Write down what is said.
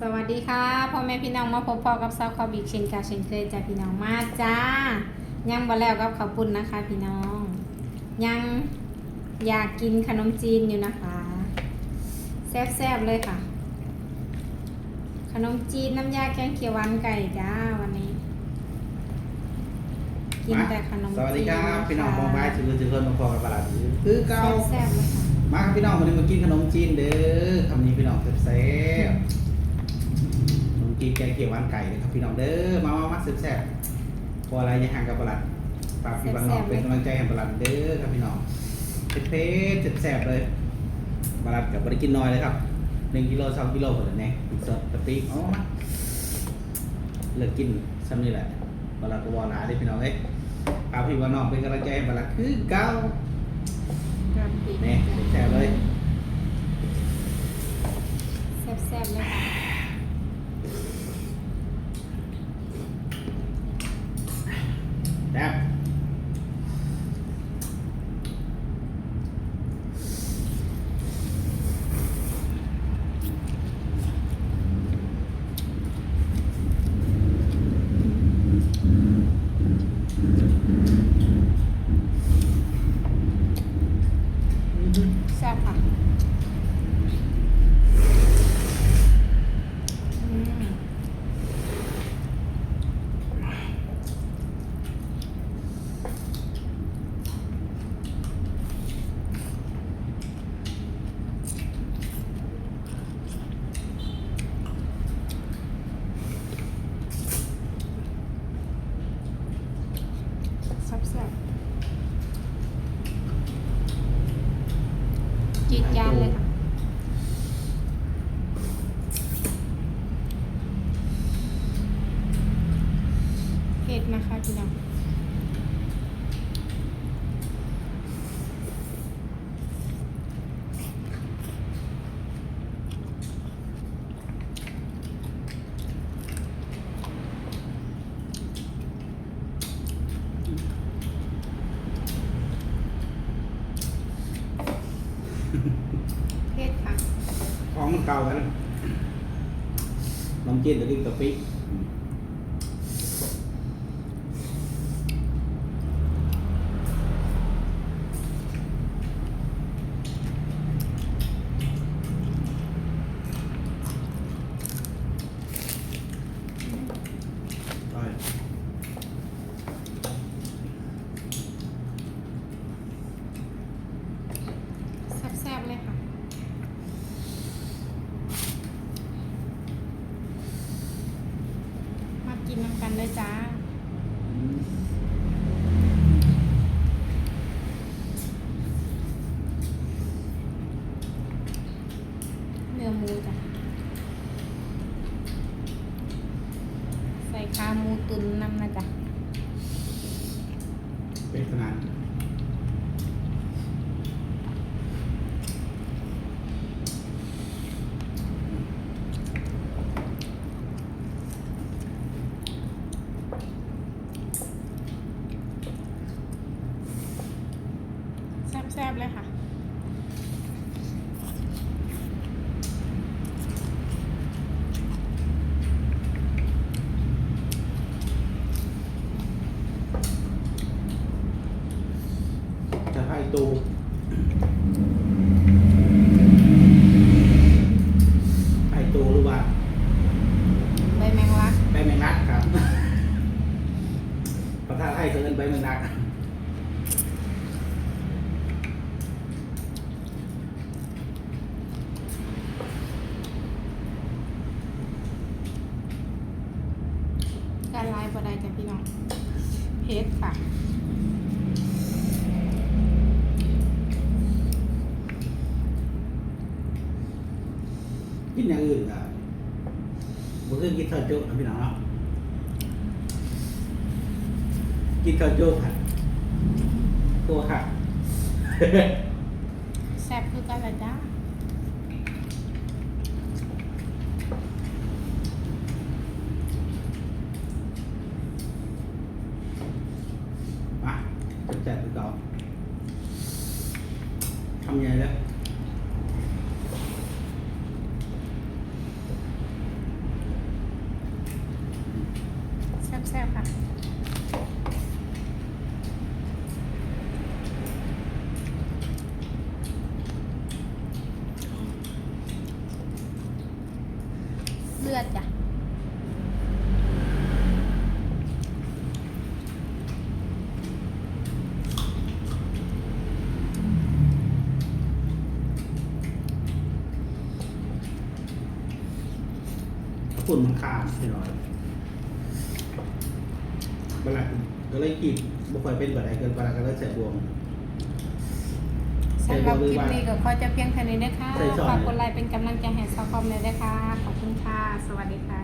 สวัสดีค่ะพ่อแม่พี่น้องมาพบพอกับซาวคอบิกเช่นกาเช่นเคยจ้าพี่น้องมาจ้ายังบ่แล้วกับข้าวปุ้นนะคะ พี่น้อง ยังอยากกินขนมจีนอยู่นะคะ แซ่บๆเลยค่ะ ขนมจีนน้ำยาแกงเขียวหวานไก่จ้าวันนี้ กินแต่ขนมจีนสวัสดีครับพี่น้องมองไม้ถือถือคนมองพอกับตลาดถือคือเก่าแซ่บๆเลยค่ะมาครับพี่น้องวันนี้มากินขนมจีนเด้อคำนี้พี่น้องแซ่บๆ ขนมจีนแกงเขียวหวานไก่เลยครับพี่น้องเด้อมามามาแซ่บๆพออะไรอย่าห่างกับตลาดฝากพี่บ้านน้องเป็นกำลังใจให้ตลาดเด้อครับพี่น้องเผ็ดๆแซ่บๆเลยตลาดกับบริกินน้อยเลยครับหนึ่งกิโลสองกิโลคนละแน่ปิดสดกะปิอ๋อมาเลิกกินซ้ำนี่แหละตลาดก็วอลาได้พี่น้องเอ้ยฝากพี่บ้านน้องเป็นกำลังใจให้ตลาดคือเก่า กับปีก นี่แซ่บเลย แซ่บๆเลยค่ะ แซ่บอื้อหือ แซ่บค่ะอืม แซ่บๆจีดจานเลยค่ะเผ็ดนะคะพี่น้อง เพศค่ะ ของมันเก่าแล้วน้ำจิ้มตะกิ้งกะปิอร่อย แซ่บๆเลยค่ะ มา เลยจ้าเนื้อหมูจ้ะใส่ขาหมูตุ๋นน้ำนะจ๊ะเป็นขนาด แซ่บๆเลยค่ะจะให้ตูให้ตูหรือว่าใบแมงลักใบแมงลักครับ ประธานให้เกินใบแมงลัก การลายบ ดได้จ้ะพี่น้องเผ็ดค่ะกินอย่างอื่นก็บ่คือกินข้าวโจ๊กนะพี่น้องเนาะกินข้าวโจ๊กค่ะตัวค่ะ แซ่บคือกันละจ้ามาำไงแล้วๆค่ะ เลือดจ้ะ ฝุ่นมันขาดพี่น้อยบลัดก็เลยกินบ่ค่อยเป็นแบบไหนเกินบลัดก็เลยใส่บวง สำหรับคลิปนี้ก็ขอจะเพียงเท่านี้นะคะใส่ซอสฝากกดไลค์เป็นกำลังใจให้สาวคอมเลยนะคะ ขอบคุณค่ะ สวัสดีค่ะ